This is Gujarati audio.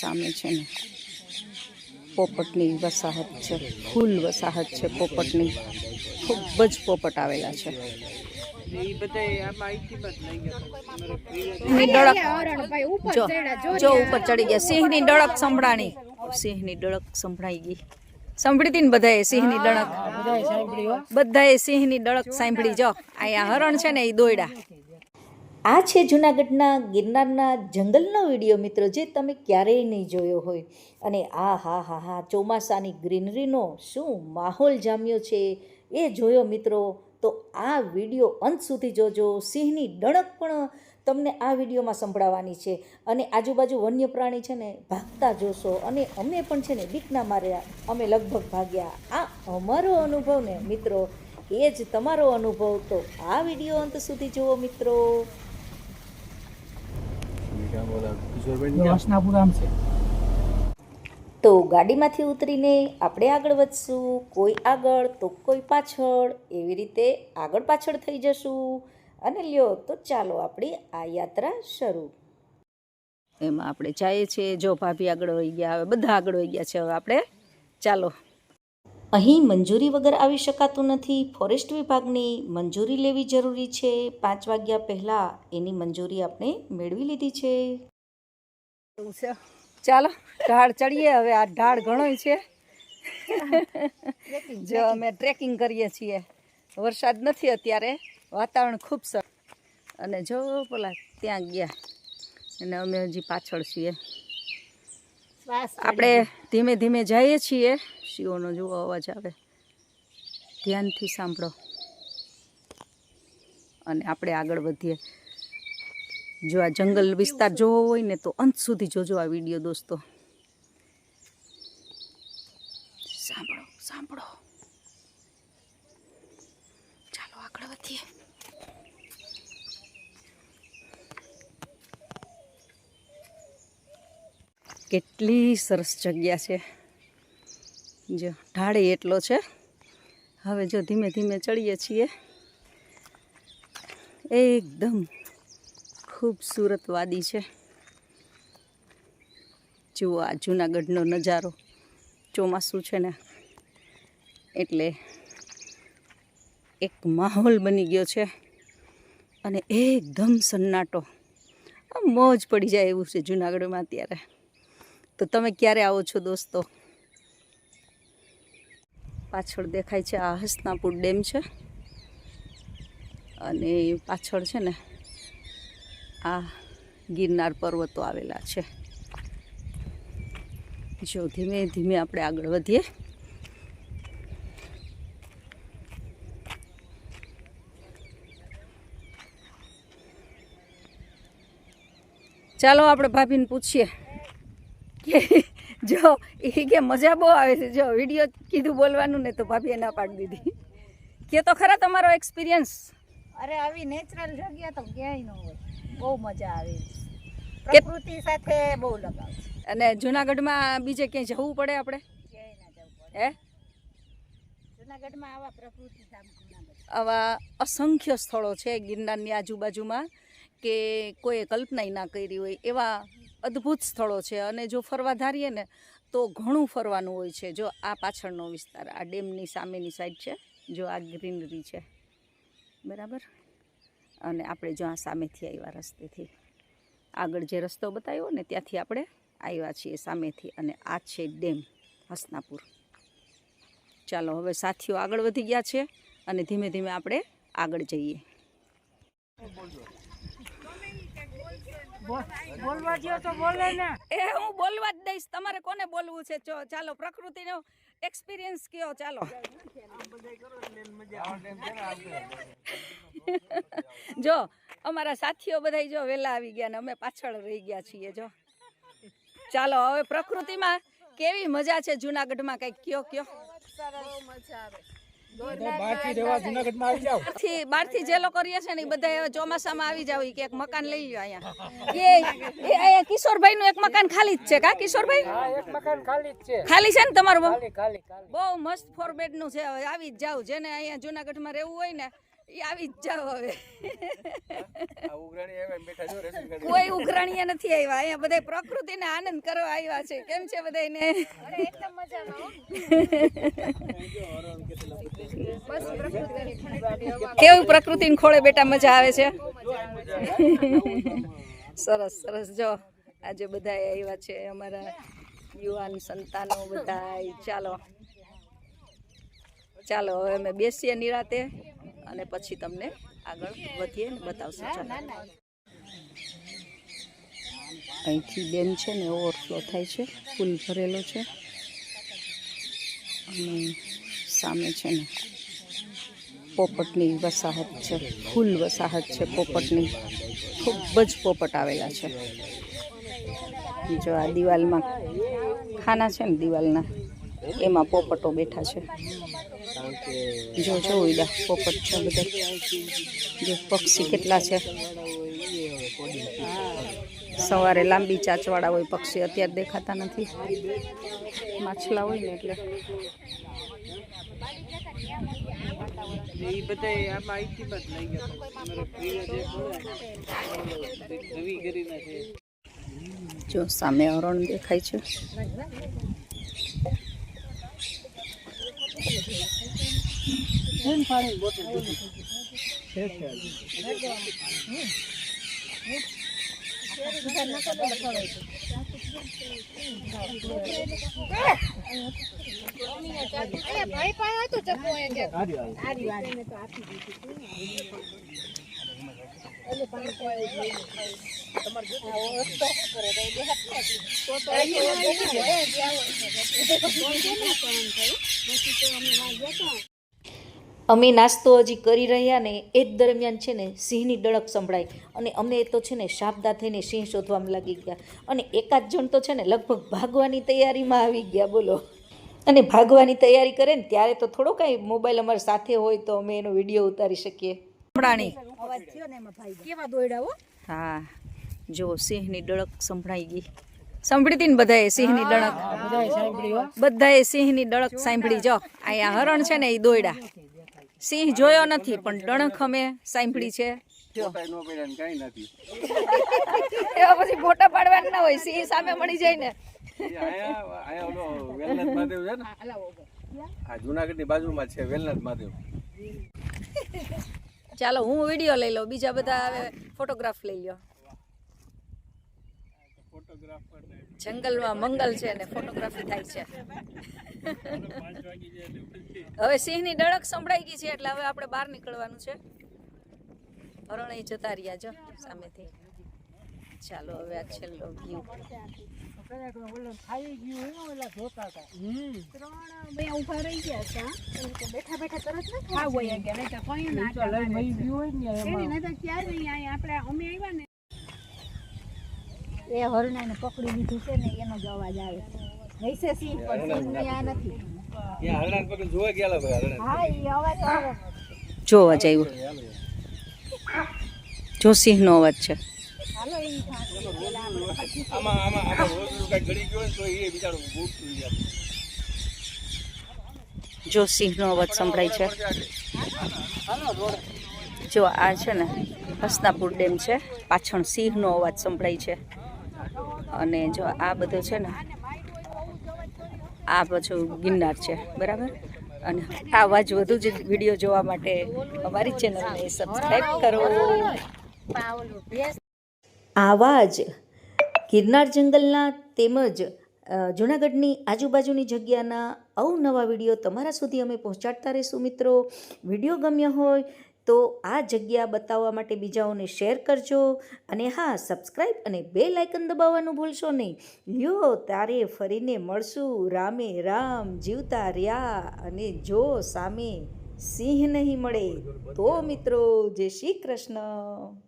સામે છે ને પોપટની વસાહત છે ફૂલ વસાહત છે પોપટની. ખૂબ જ પોપટ આવેલા છે. જો જો ઉપર ચડી ગયા. સિંહની ડળક સંભળાણી. સિંહની ડળક સંભળાઈ ગઈ. સાંભળી હતી ને બધાએ સિંહની ડળક બધાએ સિંહની ડળક સાંભળી. જો અહીંયા હરણ છે ને એ દોયડા. આ છે જૂનાગઢના ગિરનારના જંગલનો વીડિયો મિત્રો, જે તમે ક્યારેય નહીં જોયો હોય. અને આ હા હા હા, ચોમાસાની ગ્રીનરીનો શું માહોલ જામ્યો છે એ જોયો મિત્રો. તો આ વીડિયો અંત સુધી જોજો. સિંહની ડણક પણ તમને આ વિડીયોમાં સંભળાવવાની છે. અને આજુબાજુ વન્ય પ્રાણી છે ને ભાગતા જોશો. અને અમે પણ છે ને બીકના માર્યા. અમે લગભગ ભાગ્યા. આ અમારો અનુભવ ને મિત્રો, એ જ તમારો અનુભવ. તો આ વીડિયો અંત સુધી જુઓ મિત્રો. છે. તો ગાડીમાંથી ઉતરીને આપણે આગળ વધશું. કોઈ આગળ તો કોઈ પાછળ. એવી રીતે આગળ પાછળ થઈ જશું. અને લ્યો તો ચાલો આપણી આ યાત્રા શરૂ. એમાં આપણે જઈએ છીએ. જો ભાભી આગળ હોઈ ગયા હવે બધા આગળ હોઈ ગયા છે. હવે આપણે ચાલો. અહીં મંજૂરી વગર આવી શકાતું નથી. ફોરેસ્ટ વિભાગની મંજૂરી લેવી જરૂરી છે. પાંચ વાગ્યા પહેલાં એની મંજૂરી આપણે મેળવી લીધી છે. ચાલો ઢાળ ચડીએ. હવે આ ઢાળ ઘણો છે. જો અમે ટ્રેકિંગ કરીએ છીએ. વરસાદ નથી અત્યારે. વાતાવરણ ખૂબ સરસ અને જો પેલા ત્યાં ગયા. અને અમે હજી પાછળ છીએ. આપણે ધીમે ધીમે જઈએ છીએ. શિવોનો જુઓ અવાજ આવે. ધ્યાનથી સાંભળો. અને આપણે આગળ વધીએ. જો આ જંગલ વિસ્તાર જોવો હોય ને તો અંત સુધી જોજો આ વીડિયો દોસ્તો. સાંભળો સાંભળો. ચાલો આગળ વધીએ. કેટલી સરસ જગ્યા છે. જો, ઢાળે એટલો છે. હવે જો ધીમે ધીમે ચડીએ છીએ. એકદમ ખૂબસૂરત વાદી છે. જુઓ આ જૂનાગઢનો નજારો. ચોમાસું છે ને. એટલે એક માહોલ બની ગયો છે. અને એકદમ સન્નાટો. મોજ પડી જાય એવું છે જૂનાગઢમાં અત્યારે. તો તમે ક્યારે આવો છો દોસ્તો? પાછળ દેખાય છે આ હસનાપુર ડેમ છે. અને પાછળ છે ને આ ગિરનાર પર્વતો આવેલા છે. જો ધીમે ધીમે આપણે આગળ વધીએ. ચાલો આપણે ભાભીને પૂછીએ. કે જો એ કે મજા બહુ આવે છે. જો વીડિયો કીધું બોલવાનું ને તો ભાભીએ ના પાડી દીધી. કે તો ખરા તમારો એક્સપિરિયન્સ અરે આવી નેચરલ જગ્યા તો ક્યાંય ન હોય. બહુ મજા આવે. પ્રકૃતિ સાથે બહુ લગાવ છે. અને જુનાગઢમાં બીજે ક્યાંય જવું પડે આપણે? ક્યાંય જવું હે? જુનાગઢમાં આવા પ્રકૃતિ આવા અસંખ્ય સ્થળો છે ગિરનારની આજુબાજુમાં કે કોઈએ કલ્પનાય ના કરી હોય એવા અદ્ભુત સ્થળો છે. અને જો ફરવા ધારીએ ને, તો ઘણું ફરવાનું હોય છે. જો આ પાછળનો વિસ્તાર, આ ડેમની સામેની સાઈડ છે. જો આ ગ્રીનરી છે. બરાબર? અને આપણે જો આ સામેથી આવ્યા રસ્તેથી. આગળ જે રસ્તો બતાવ્યો ને, ત્યાંથી આપણે આવ્યા છીએ સામેથી. અને આ છે ડેમ, હસનાપુર. ચાલો, હવે સાથીઓ આગળ વધી ગયા છે અને ધીમે ધીમે આપણે આગળ જઈએ. બોલવા જેવો તો બોલે ને. એ હું બોલવા જ દઈશ. તમારે કોને બોલવું છે? ચાલો પ્રકૃતિનો એક્સપિરિયન્સ કયો? ચાલો. જો અમારા સાથીઓ બધા જો વહેલા આવી ગયા ને અમે પાછળ રહી ગયા છીએ જો. ચાલો હવે પ્રકૃતિમાં કેવી મજા છે? જુનાગઢમાં કંઈક કયો કયો? મજા આવી. જાવ બહારથી બહારથી જે લોકો રહે છે ને એ બધા ચોમાસામાં આવી જાવ કે એક મકાન લઈ લ્યો અહીંયા. એ એ કિશોરભાઈ નું એક મકાન ખાલી જ છે કા કિશોરભાઈ? હા ખાલી છે. ને તમારું? બહુ? ખાલી ખાલી ખાલી. બહુ મસ્ત ફોર બેડનું છે હવે આવી જ જાવ. જેને અહીંયા જુનાગઢમાં રહેવું હોય ને આવી જ જાવ હવે. આ ઉઘરાણી આવ્યા બેઠા જો રેશન કાર્ડ કોઈ ઉઘરાણીયા નથી આવ્યા. અહીંયા બધા પ્રકૃતિને આનંદ કરવા આવ્યા છે. કેમ છે બધાને કેવી પ્રકૃતિને ખોળે બેટા મજા આવે છે? સરસ સરસ. જો આજે બધા આવ્યા છે અમારા યુવાન સંતાનો બધા ચાલો. ચાલો હવે અમે બેસીએ નિરાતે. અને પછી તમને આગળ વધીએ ને બતાવશું. ચાલો. અહીંથી ડેમ છે ને ઓવરફ્લો થાય છે. ફૂલ ભરેલો છે. અને સામે છે ને પોપટની વસાહત છે. ફૂલ વસાહત છે પોપટની. ખૂબ જ પોપટ આવેલા છે. જો આ દિવાલમાં ખાના છે ને દિવાલના એમાં પોપટો બેઠા છે. જો જો ઉડા પોપટ છે બધા. જો પક્ષી કેટલા છે. સવારે લાંબી ચાંચવાળા હોય, પક્ષી અત્યારે દેખાતા નથી. માછલા હોય ને એટલે. જો સામે હરણ દેખાય છે. જો સામે અરણ દેખાય છે અરે ભાઈ પાસે હતું ચપ્પુ એ કે આરી આરી તો આપી દીધું એટલે પાણી કોઈ જ નહીં. તમારે જો આ વસ્તુ કરે તો એ દેખાત નથી. તો તો અહીંયા આવી જાય. જ્યાં હોય પછી તો અમે વાં ગયા તા. અમે નાસ્તો હજી કરી રહ્યા ને એ જ દરમિયાન છે ને સિંહની ડળક સંભળાઈ અને અમે તો છે ને શાબદા થઈને સિંહ શોધવામાં લાગી ગયા. અને એકાદ જણ તો છે ને લગભગ ભાગવાની તૈયારીમાં આવી ગયા બોલો. અને ભાગવાની તૈયારી કરે ને ત્યારે તો થોડો કાંઈ મોબાઈલ અમારી સાથે હોય તો અમે એનો વીડિયો ઉતારી શકીએ. પ્રાણી અવાજ થયો ને એમાં ભાઈ. કેવા દોયડા હો? હા જો સિંહની ડળક સંભળાઈ ગઈ. સાંભળી હતી ને બધાએ સિંહની ડળક? બધાય બધાએ સિંહની ડળક સાંભળી. જો અહીંયા હરણ છે ને એ દોયડા. સિંહ જોયો નથી પણ ડણક અમે સાંભળી છે. એવા પછી ફોટા પાડવાના ના હોય સિંહ સામે મળી જાય ને. છે ને? આ જુનાગઢની બાજુમાં છે વેલનાથ મહાદેવ. ચાલો હું વીડિયો લઈ લઉં બીજા બધા ફોટોગ્રાફ લઈ લ્યો. જંગલમાં મંગલ છે અને ફોટોગ્રાફી થાય છે. હવે સિંહની ડળક સંભળાઈ ગઈ છે એટલે હવે આપણે બહાર નીકળવાનું છે. હરણ જતા રહ્યા જો સામેથી. ચાલો હવે આ છેલ્લો વ્યૂ ખાઈ ગયું હોય ને ઓલા જોતા હતા ત્રણ બે ઊભા રહી ગયા હતા એમ. કે બેઠા બેઠા તરત ન એ હરણાને પકડી લીધું છે ને એનો જ અવાજ આવે વૈસે સિંહ પણ સિંહની આ નથી. ત્યાં હરણાન પકડી જોવા ગયેલા હા એ અવાજ આવે જો અવાજ આવ્યો. જો સિંહનો અવાજ છે. જો સિંહ આમાં આમાં આમાં રોજ કાંઈ ગળી ગયો ને તો એ બિચારો ભૂખ થઈ જાય જો સિંહનો અવાજ સંભળાય છે. જો આ છે ને હસનાપુર ડેમ છે. પાછળ સિંહનો અવાજ સંભળાય છે. અને જો આ બધો છે ને, આ પાછું ગિરનાર છે, બરાબર? અને આવા જ વધુ જ વીડિયો જોવા માટે અમારી ચેનલને સબસ્ક્રાઈબ કરો. આવા જ ગિરનાર જંગલના તેમજ જૂનાગઢની આજુબાજુની જગ્યાના અવનવા વીડિયો તમારા સુધી અમે પહોંચાડતા રહીશું મિત્રો. વીડિયો ગમ્યો હોય તો આ જગ્યા બતાવવા માટે બીજાઓને શેર કરજો અને હા સબસ્ક્રાઈબ અને બે લાઇકન દબાવવાનું ભૂલશો નહીં. લ્યો તારે ફરીને મળશું. રામે રામ, જીવતા રહ્યા અને જો સામે સિંહ નહીં મળે, તો મિત્રો, જય શ્રી કૃષ્ણ.